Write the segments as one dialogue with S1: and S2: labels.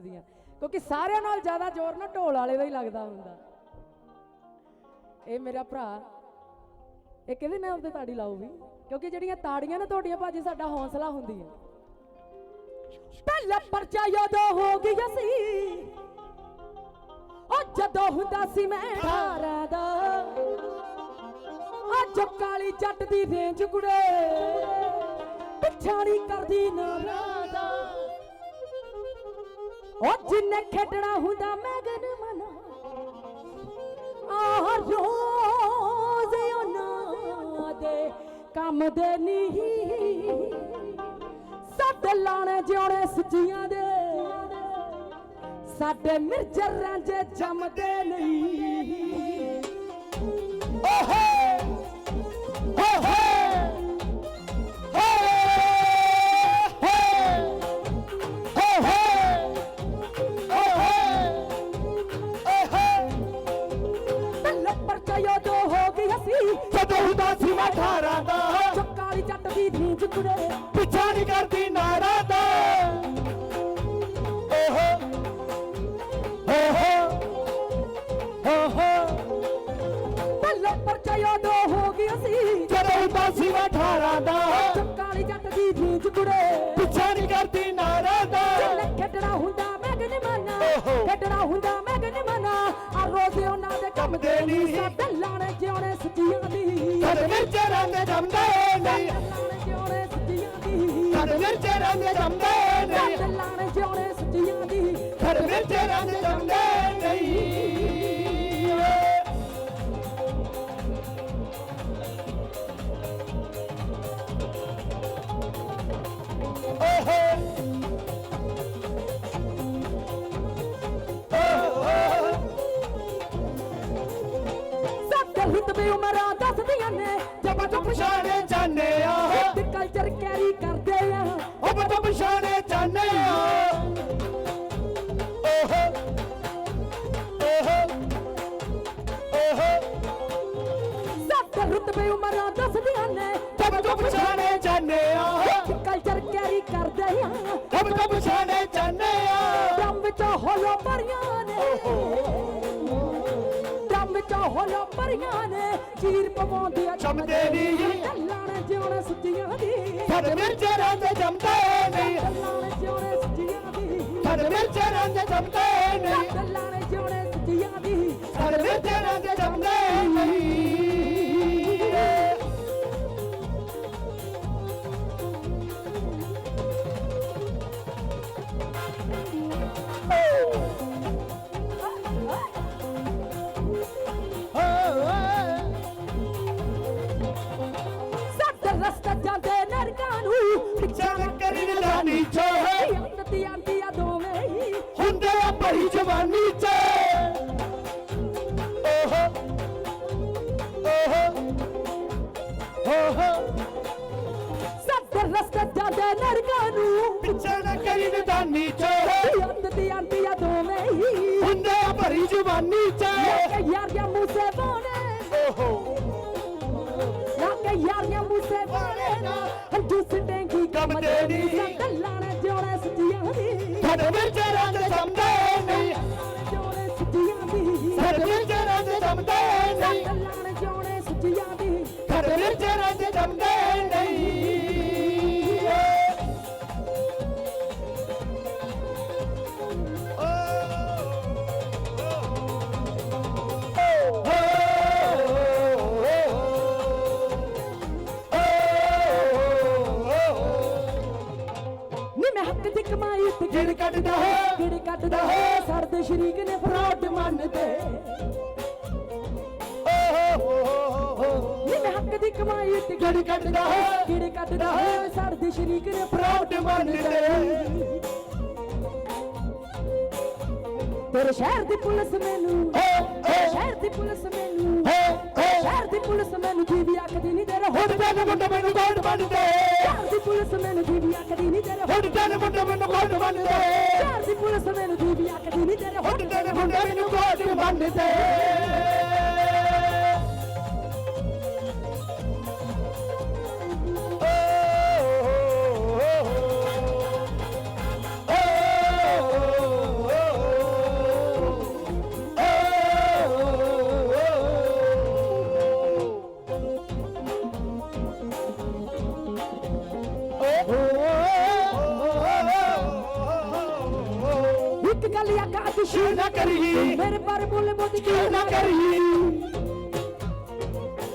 S1: ਦੀਆਂ ਕਿਉਂਕਿ ਸਾਰਿਆਂ ਨਾਲ ਜ਼ਿਆਦਾ ਜ਼ੋਰ ਨਾ ਢੋਲ ਵਾਲੇ ਦਾ ਹੀ ਲੱਗਦਾ ਹੁੰਦਾ। ਇਹ ਮੇਰਾ ਭਰਾ, ਇਹ ਕਿਹਦੇ ਨਾਮ ਤੇ ਤਾੜੀ ਲਾਓ ਵੀ। ਕਿਉਂਕਿ ਜਿਹੜੀਆਂ ਤਾੜੀਆਂ ਨਾ ਤੁਹਾਡੀਆਂ, ਭਾਜੀ, ਸਾਡਾ ਹੌਸਲਾ ਹੁੰਦੀਆਂ ਪਹਿਲਾ ਪਰਚਾ ਯਾਦੋ ਹੋ ਗਈ ਸੀ। ਉਹ ਜਦੋਂ ਹੁੰਦਾ ਸੀ ਮੈਂ ਧਾਰਾ ਦਾ। ਅੱਜ ਕਾਲੀ ਜੱਟ ਦੀ ਰੇਂਜ ਕੁੜੇ। ਪਿਛਾਣੀ ਕਰਦੀ ਨਾ ਰਾਦਾ ਉਹ ਜਿੰਨੇ ਖੇਡਣਾ ਹੁੰਦਾ ਮੈਗਨ ਮਨਾ, ਆਹ ਰੋਜ਼ ਉਹਨਾਂ ਦੇ ਕੰਮ ਦੇ ਨਹੀਂ। ਸਾਡੇ ਲਾਣੇ ਜਿਉਣੇ ਸੱਚੀਆਂ ਦੇ, ਸਾਡੇ ਮਿਰਜਰ ਰਾਂਝੇ ਜੰਮਦੇ ਨਹੀਂ। ਓਹੇ! ਓਹੇ! ਜੱਟ ਦੀ
S2: ਪਿੱਛਾ ਨਹੀਂ ਕਰਦੀ ਨਾਰਾ
S1: ਉਹਨਾਂ ਦੇ ਕੰਮ ਦੇ ਨਹੀਂ। ਸਾਡੇ ਲਾਣੇ ਜਿਉਣੇ ਸੱਚੀਆਂ ਦੀ।
S2: ਸਾਡੇ ਮਿਰਚ ਰੰਗ ਜੰਮਦੇ ਨਹੀਂ।
S1: ਲਾਣੇ ਜਿਉਣੇ ਸੱਚੀਆਂ ਦੀ।
S2: ਸਾਡੇ ਮਿਰਚ ਰੰਗ ਜੰਮਦੇ ਨਹੀਂ।
S1: ਸਾਡੇ ਲਾਣੇ ਜਿਉਣੇ ਸੱਚੀਆਂ ਦੀ।
S2: ਸਾਡੇ ਮਿਰਚ ਰੰਗ ਜੰਮਦੇ ਨਹੀਂ। ਓਹੋ।
S1: ਉਮਰਾਂ ਦੱਸਦੀਆਂ ਨੇ।
S2: ਜਬ ਤੋਂ ਪਛਾਣੇ ਜਾਣੇ ਆ
S1: ਤੇ ਕਲਚਰ ਕੈਰੀ ਕਰਦੇ ਆ।
S2: ਉਹ ਬਤ ਪਛਾਣੇ ਜਾਣੇ ਆ ਓਹੋ। ਓਹੋ। ਓਹੋ।
S1: ਰੁਤਬੇ ਉਮਰਾਂ ਦੱਸਦੀਆਂ ਨੇ।
S2: ਜਬ ਤੋਂ ਪਛਾਣੇ ਜਾਣੇ ਆ
S1: ਤੇ ਕਲਚਰ ਕੈਰੀ ਕਰਦੇ ਆ।
S2: ਜਬ ਤੋਂ ਪਛਾਣੇ ਜਾਣੇ ਆ
S1: ਦਮ ਵਿੱਚ ਭਰੀਆਂ ਨੇ। ਦਮ ਹੋਲੋ ਭਰੀਆਂ ਨੇ ਚੀਰ ਪਵਾਉਂਦੀਆਂ
S2: ਜੰਮਦੇ ਨਹੀਂ।
S1: ਲਾਣੇ ਜਿਉਣੇ ਸੁੱਚੀਆਂ ਦੀ।
S2: ਸਾਡੇ ਮਿਰਚ ਰੰਗ ਜੰਮਦੇ ਨਹੀਂ।
S1: ਲਾਣੇ ਜਿਉਣੇ ਸੁੱਚੀਆਂ ਦੀ।
S2: ਸਾਡੇ ਮਿਰਚ ਰੰਗ ਜੰਮਦੇ ਨਹੀਂ।
S1: ਲਾਣੇ ਜਿਉਣੇ ਸੁੱਚੀਆਂ ਦੀ।
S2: ਸਾਡੇ ਮਿਰਚ ਰੰਗ ਜੰਮਦੇ ਨਹੀਂ। ਕਰੀ ਲਾਨੀ ਚੋਏ
S1: ਆਂਦੀ ਆਂਦੀ ਆ ਦੋਵੇਂ ਹੀ।
S2: ਹੁੰਦੇ ਆ ਭਰੀ ਜਵਾਨੀ ਚ। ਓਹੋ ਓਹੋ ਓਹੋ।
S1: ਸਾਡੇ ਰਸਤੇ ਜਾਂਦੇ ਨਰਕਾਂ ਨੂੰ
S2: ਪਿੱਛੇ ਨਾ ਕਰੀ ਨਦਾਨੀ ਚ
S1: ਆਂਦੀ ਆਂਦੀ ਆ ਦੋਵੇਂ ਹੀ।
S2: ਹੁੰਦੇ ਆ ਭਰੀ ਜਵਾਨੀ ਚ।
S1: ਯਾਰ ਯਾ ਮੂਸੇ ਬਾਣੇ
S2: ਓਹੋ।
S1: ਨਾ ਕਿ ਯਾਰ ਯਾ ਮੂਸੇ ਬਾਣੇ ਨਾ। ਹੰਝੂ ਸਿੰਡੇਂਗੀ
S2: ਕੰਮ ਦੇ ਨੀ। ਜੰਮਦੇ ਨਹੀਂ।
S1: ਜੋੜੇ ਸੱਚੀਆਂ ਦੀ
S2: ਸਾਡੇ ਵਿੱਚ ਰੰਗ ਜੰਮਦੇ ਨਹੀਂ।
S1: ਲਾਣੇ ਜੋੜੇ ਸੱਚੀਆਂ ਦੀ
S2: ਸਾਡੇ ਵਿੱਚ ਰੰਗ ਜੰਮਦੇ ਨਹੀਂ।
S1: ਨੀ ਮੈਂ ਹੱਕ ਦੀ ਕਮਾਈ ਤੇ
S2: ਗਿੜ ਕੱਢਦਾ ਹੈ।
S1: ਕਿਹੜੇ ਕੱਢਦਾ ਹੈ ਸਰਦੇ ਸ਼ਰੀਕ ਨੇ ਫਰਾਡ ਮੰਨਦੇ। ਨੀ ਮੈਂ ਹੱਕ ਦੀ ਕਮਾਈ ਤੇ
S2: ਗਿੜ ਕੱਢਦਾ ਹੈ
S1: ਕਿਹੜੇ ਕੱਢਦਾ ਹੈ ਸਰਦੇ ਸ਼ਰੀਕ ਨੇ
S2: ਪ੍ਰਾਊਡ ਮੰਨਦੇ।
S1: ਤੇਰੇ ਸ਼ਹਿਰ ਦੀ ਪੁਲਿਸ ਮੈਨੂੰ ਸ਼ਹਿਰ ਦੀ ਪੁਲਿਸ ਮੈਨੂੰ ਸ਼ਹਿਰ ਦੀ ਪੁਲਿਸ ਮੈਨੂੰ ਜੀ ਵੀ ਆਖਦੀ ਨਹੀਂ ਤੇਰੇ
S2: ਹੁਣ ਤੈਨੂੰ ਮੁੰਡਾ ਮੈਨੂੰ ਕੋਟ ਮੰਨਦੇ?
S1: ਸ਼ਹਿਰ ਦੀ ਪੁਲਿਸ ਮੈਨੂੰ ਜੀ ਵੀ ਆਖਦੀ ਨਹੀਂ ਤੇਰੇ
S2: ਹੁਣ ਤੈਨੂੰ ਮੁੰਡਾ ਮੈਨੂੰ ਕੋਟ ਮੰਨਦੇ?
S1: ਸ਼ਹਿਰ ਦੀ ਪੁਲਿਸ ਆਖਦੀ ਨਹੀਂ ਤੇਰੇ
S2: ਹੁਣ ਤੈਨੂੰ ਮੁੰਡਾ ਮੈਨੂੰ ਕੋਟ ਮੰਨਦੇ
S1: ਮੇਰੇ ਪਰ ਬੋਲੇ ਬੋਦੀ
S2: ਕਿਉਂ ਨਾ ਕਰੀ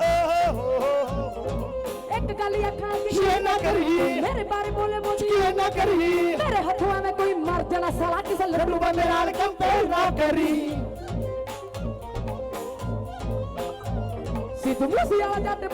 S2: ਓਹ
S1: ਇੱਕ ਗੱਲ ਆਖਾਂ
S2: ਕਿਉਂ ਨਾ ਕਰੀ
S1: ਮੇਰੇ ਬਾਰੇ ਬੋਲੇ ਬੋਦੀ
S2: ਕਿਉਂ ਨਾ ਕਰੀ
S1: ਮੇਰੇ ਹੱਥੋਂ ਐਵੇਂ ਕੋਈ ਮਰ ਜਾਣਾ ਸਾਲਾ ਕਿਸੇ ਲੱਡੂ
S2: ਲੱਡੂ ਬੰਦੇ ਨਾਲ ਕੰਪੇਅਰ ਨਾ ਕਰੀ
S1: ਸਿੱਧ ਮੂਸੇ ਵਾਲਾ ਜੱਟ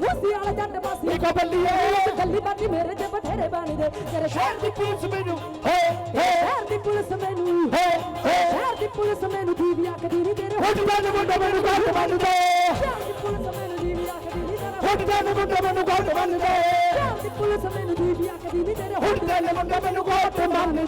S1: ਮੂਸੇ ਵਾਲਾ ਜੱਟ ਬਾਸੀ
S2: ਪੱਲੀਏ
S1: ਇੱਕ ਗੱਲੀ ਬਾਕੀ ਮੇਰੇ ਤੇ ਬਥੇਰੇ ਬਣਦੇ। ਤੇਰੇ
S2: ਸ਼ਹਿਰ ਦੀ ਪੁਲਿਸ ਮੈਨੂੰ। ਹੇ ਹੇ।
S1: ਸ਼ਹਿਰ ਦੀ ਪੁਲਿਸ ਮੈਨੂੰ।
S2: ਹੇ ਹੇ।
S1: ਸ਼ਹਿਰ ਦੀ ਪੁਲਿਸ ਮੈਨੂੰ। ਦੀਵੀ ਆਖਦੀ ਨਹੀਂ ਤੇਰੇ
S2: ਹੁੱਟ ਦਾ ਮੁੰਡਾ ਮੈਨੂੰ ਘੱਟ ਬੰਨ ਦੇ
S1: ਸ਼ਹਿਰ ਦੀ ਪੁਲਿਸ ਮੈਨੂੰ। ਦੀਵੀ ਆਖਦੀ ਨਹੀਂ ਤੇਰੇ
S2: ਹੁੱਟ ਦਾ ਮੁੰਡਾ ਮੈਨੂੰ ਘੱਟ ਬੰਨ ਦੇ
S1: ਸ਼ਹਿਰ ਦੀ ਪੁਲਿਸ ਮੈਨੂੰ। ਦੀਵੀ ਆਖਦੀ ਨਹੀਂ ਤੇਰੇ
S2: ਹੁੱਟ ਦਾ ਮੁੰਡਾ ਮੈਨੂੰ ਘੱਟ ਬੰਨ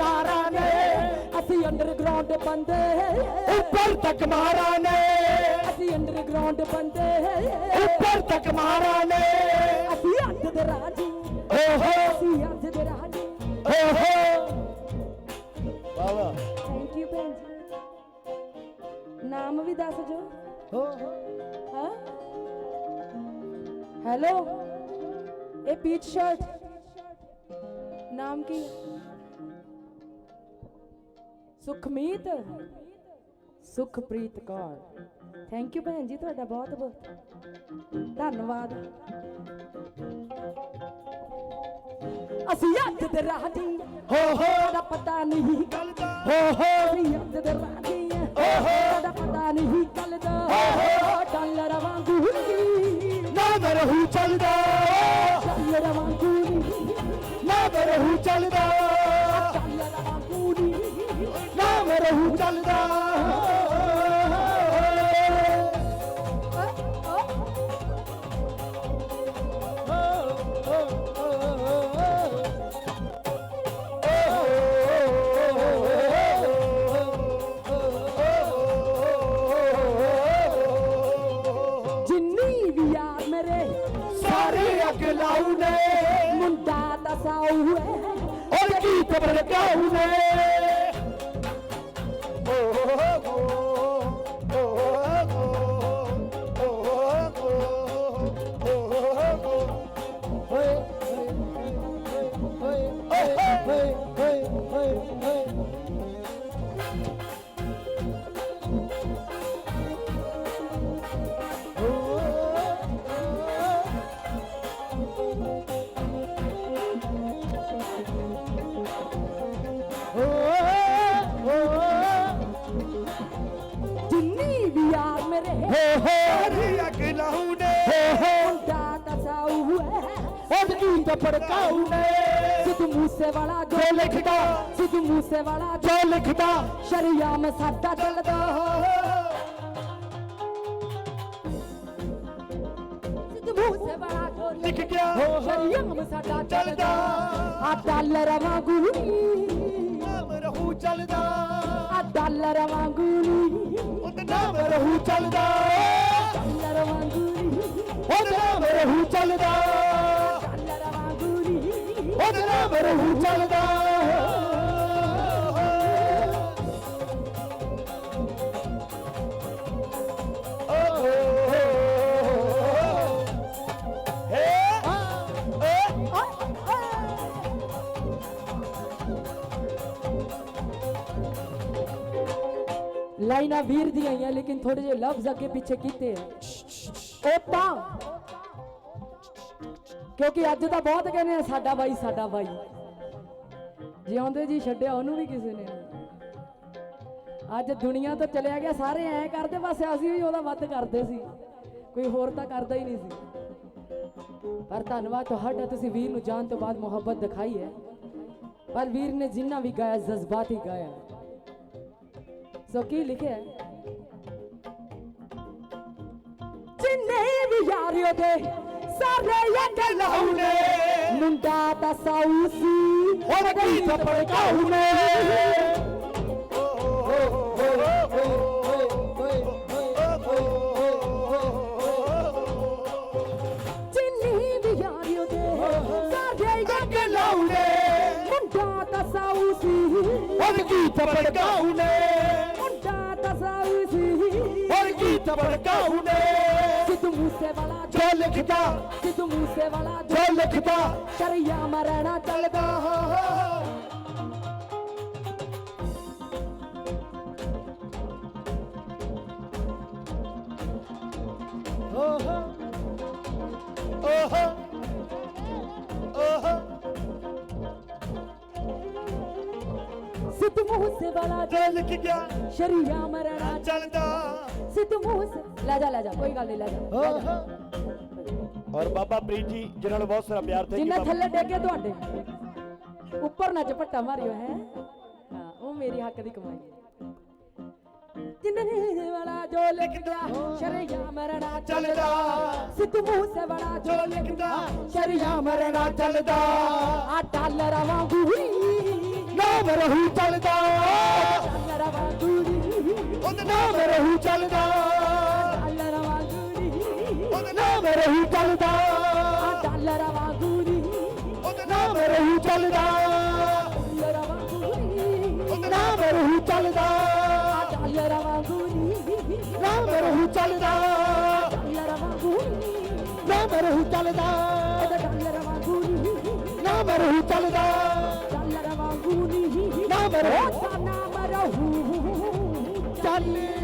S2: ਬਿਸਕਟਕਾਰਾਂ ਨੇ
S1: ਅਸੀਂ ਅੰਡਰਗਰਾਉਂਡ ਬੰਦੇ
S2: ਉੱਪਰ ਤੱਕ ਮਾਰਾਂ ਨੇ
S1: ਅਸੀਂ ਅੰਡਰਗਰਾਉਂਡ ਬੰਦੇ
S2: ਉੱਪਰ ਤੱਕ ਮਾਰਾਂ ਨੇ
S1: ਅਸੀਂ ਅੱਧ ਦੇ ਰਾਜੀ
S2: ਓਹੋ
S1: ਅਸੀਂ ਅੱਧ ਦੇ ਰਾਜੀ
S2: ਓਹੋ ਵਾਵਾ
S1: ਥੈਂਕ ਯੂ ਭੈਣ ਜੀ ਨਾਮ ਵੀ ਦੱਸ ਜੋ ਹਾਂ ਹੈਲੋ ਇਹ ਪੀਚ ਸ਼ਰਟ ਨਾਮ ਕੀ ਹੈ? ਸੁਖਮੀਤ ਸੁਖਪ੍ਰੀਤ ਕੌਰ। ਥੈਂਕ ਯੂ ਭੈਣ ਜੀ ਤੁਹਾਡਾ ਬਹੁਤ ਬਹੁਤ। ਧੰਨਵਾਦ। ਅਸੀਂ ਅੱਧ ਦੇ ਰਾਜੀ
S2: ਹੋ। ਹੋ
S1: ਦਾ ਪਤਾ ਨਹੀਂ
S2: ਚੱਲਦਾ। ਹੋ ਹੋ।
S1: ਅਸੀਂ ਅੱਧ ਦੇ ਰਾਜੀ ਦਾ ਪਤਾ ਨਹੀਂ ਚੱਲਦਾ। ਡਾਲਰ ਵਾਂਗੂ ਨਹੀਂ।
S2: ਨਾ ਮੈਂ ਰਹੂ ਚੱਲਦਾ।
S1: ਡਾਲਰ ਵਾਂਗੂ ਨਹੀਂ।
S2: ਨਾ ਮੈਂ ਰਹੂ ਚੱਲਦਾ।
S1: Oh.
S2: ਔਰ ਕੀ ਕਬਰ ਕਾਉ ਨੇ
S1: ਸਿੱਧੂ ਮੂਸੇ ਵਾਲਾ ਜੋ
S2: ਜੋ ਲਿਖਦਾ
S1: ਸਿੱਧੂ ਮੂਸੇ ਵਾਲਾ ਜੋ
S2: ਜੋ ਲਿਖਦਾ
S1: ਸ਼ਰੀਆਮ ਸਾਡਾ ਚੱਲਦਾ ਸਿੱਧੂ ਮੂਸੇ ਵਾਲਾ ਜੋ
S2: ਲਿਖ ਗਿਆ
S1: ਸ਼ਰੀਆਮ ਸਾਡਾ ਚੱਲਦਾ
S2: ਚੱਲਦਾ
S1: ਆ ਡਾਲਰ ਵਾਂਗੂ ਨੀ
S2: ਨਾਮ ਰਹੂ ਚੱਲਦਾ
S1: ਆ ਡਾਲਰ ਵਾਂਗੂ ਨੀ
S2: ਉਹਦੇ ਨਾਮ ਰਹੂ ਚੱਲਦਾ ਨਾਮ ਰਹੂ ਚੱਲਦਾ
S1: ਲਾਈਨਾਂ ਵੀਰ ਦੀਆਂ ਹੀ ਆ ਲੇਕਿਨ ਥੋੜੇ ਜਿਹੇ ਲਫ਼ਜ਼ ਅੱਗੇ ਪਿੱਛੇ ਕੀਤੇ ਆ। ਉਹ ਤਾਂ ਕਿਉਂਕਿ ਅੱਜ ਤਾਂ ਬਹੁਤ ਕਹਿੰਦੇ ਆ ਸਾਡਾ ਬਾਈ ਸਾਡਾ ਬਾਈ। ਜਿਉਂਦੇ ਜੀ ਛੱਡਿਆ, ਉਹਨੂੰ ਵੀ ਕਿਸੇ ਨੇ। ਅੱਜ ਦੁਨੀਆ ਤੋਂ ਚਲਿਆ ਗਿਆ, ਸਾਰੇ ਐ ਕਰਦੇ, ਬਸ ਅਸੀਂ ਵੀ ਉਹਦਾ ਵੱਧ ਕਰਦੇ ਸੀ। ਕੋਈ ਹੋਰ ਤਾਂ ਕਰਦਾ ਹੀ ਨਹੀਂ ਸੀ। ਪਰ ਧੰਨਵਾਦ ਤੁਹਾਡਾ, ਤੁਸੀਂ ਵੀਰ ਨੂੰ ਜਾਣ ਤੋਂ ਬਾਅਦ ਮੁਹੱਬਤ ਦਿਖਾਈ ਹੈ। ਪਰ ਵੀਰ ਨੇ ਜਿੰਨਾ ਵੀ ਗਾਇਆ, ਜਜ਼ਬਾਤ ਹੀ ਗਾਇਆ। ਸੋ ਕੀ ਲਿਖਿਆ ਜਿੰਨੇ ਵੀ ਯਾਰ ਦੇ
S2: sare yake laune. ਕਾਉਨੇ
S1: Sidhu Moose ਵਾਲਾ
S2: ਜੋ ਲਿਖਦਾ
S1: ਸਿੱਧੂ ਮੂਸੇ ਵਾਲਾ
S2: ਜੋ ਲਿਖਦਾ
S1: ਸ਼ਰੀਆ ਮਰਣਾ ਚੱਲਦਾ
S2: ਓਹ ਓਹ ਓਹ
S1: ਸਿੱਧੂ ਮੂਸੇ ਵਾਲਾ
S2: ਜੋ ਲਿਖ ਗਿਆ
S1: ਸ਼ਰੀਆ ਮਰਣਾ
S2: ਚੱਲਦਾ
S1: ਸਿੱਧੂ ਮੂਸੇ ਲੈ ਜਾ ਲੈ ਜਾ ਕੋਈ ਗੱਲ ਨਹੀਂ ਲੈ ਜਾ ਲੈ ਜਾ।
S2: ਔਰ ਬਾਬਾ ਪ੍ਰੀਤ ਜੀ ਜਿਨ੍ਹਾਂ ਨੂੰ ਬਹੁਤ ਸਾਰਾ ਪਿਆਰ
S1: ਜਿੰਨਾ
S2: ਥੈਂਕ
S1: ਥੱਲੇ ਡੇਗੇ ਤੁਹਾਡੇ। ਉੱਪਰ ਨਾ ਝਪੱਟਾ ਮਾਰਿਓ ਹੈ। ਹਾਂ ਉਹ ਮੇਰੀ ਹੱਕ ਦੀ ਕਮਾਈ ਹੈ। ਜਿੰਨੇ ਵਾਲਾ ਜੋ ਲਿਖਦਾ ਸ਼ਰੀਆ ਮਰਣਾ
S2: ਚੱਲਦਾ।
S1: ਸਿੱਧੂ ਮੂਸੇ ਵਾਲਾ ਜੋ
S2: ਜੋ ਲਿਖਦਾ
S1: ਸ਼ਰੀਆ
S2: ਮਰਨਾ ਚੱਲਦਾ।
S1: ਆ ਡਾਲਰ ਵਾਂਗੂ ਹੀ
S2: ਨਾਮ ਰਹੂ ਚੱਲਦਾ।
S1: ਡਾਲਰ ਵਾਂਗੂ ਹੀ
S2: ਉਹਦੇ ਨਾਮ ਰਹੂ ਚੱਲਦਾ।
S1: ਡਾਲਰ ਵਾਂਗੂ ਹੀ
S2: ਉਹਦੇ ਨਾਮ ਰਹੂ ਰਹੂ ਚੱਲਦਾ।
S1: ਡਾਲਰ
S2: ਨਾਮ ਰਹੂ ਚੱਲਦਾ।
S1: ਡਾਲਰ ਵਾਂਗੂ
S2: ਨਾਮ ਰਹੂ ਚੱਲਦਾ।
S1: ਡਾਲਰ
S2: ਨਾਮ ਰਹੂ ਚੱਲਦਾ।
S1: ਉਹਦਾ
S2: ਨਾਮ ਰਹੂ ਚੱਲਦਾ। ਨਾਮ ਰਹੂ
S1: ਉਹਦਾ ਨਾਮ ਰਹੂ ਉਹ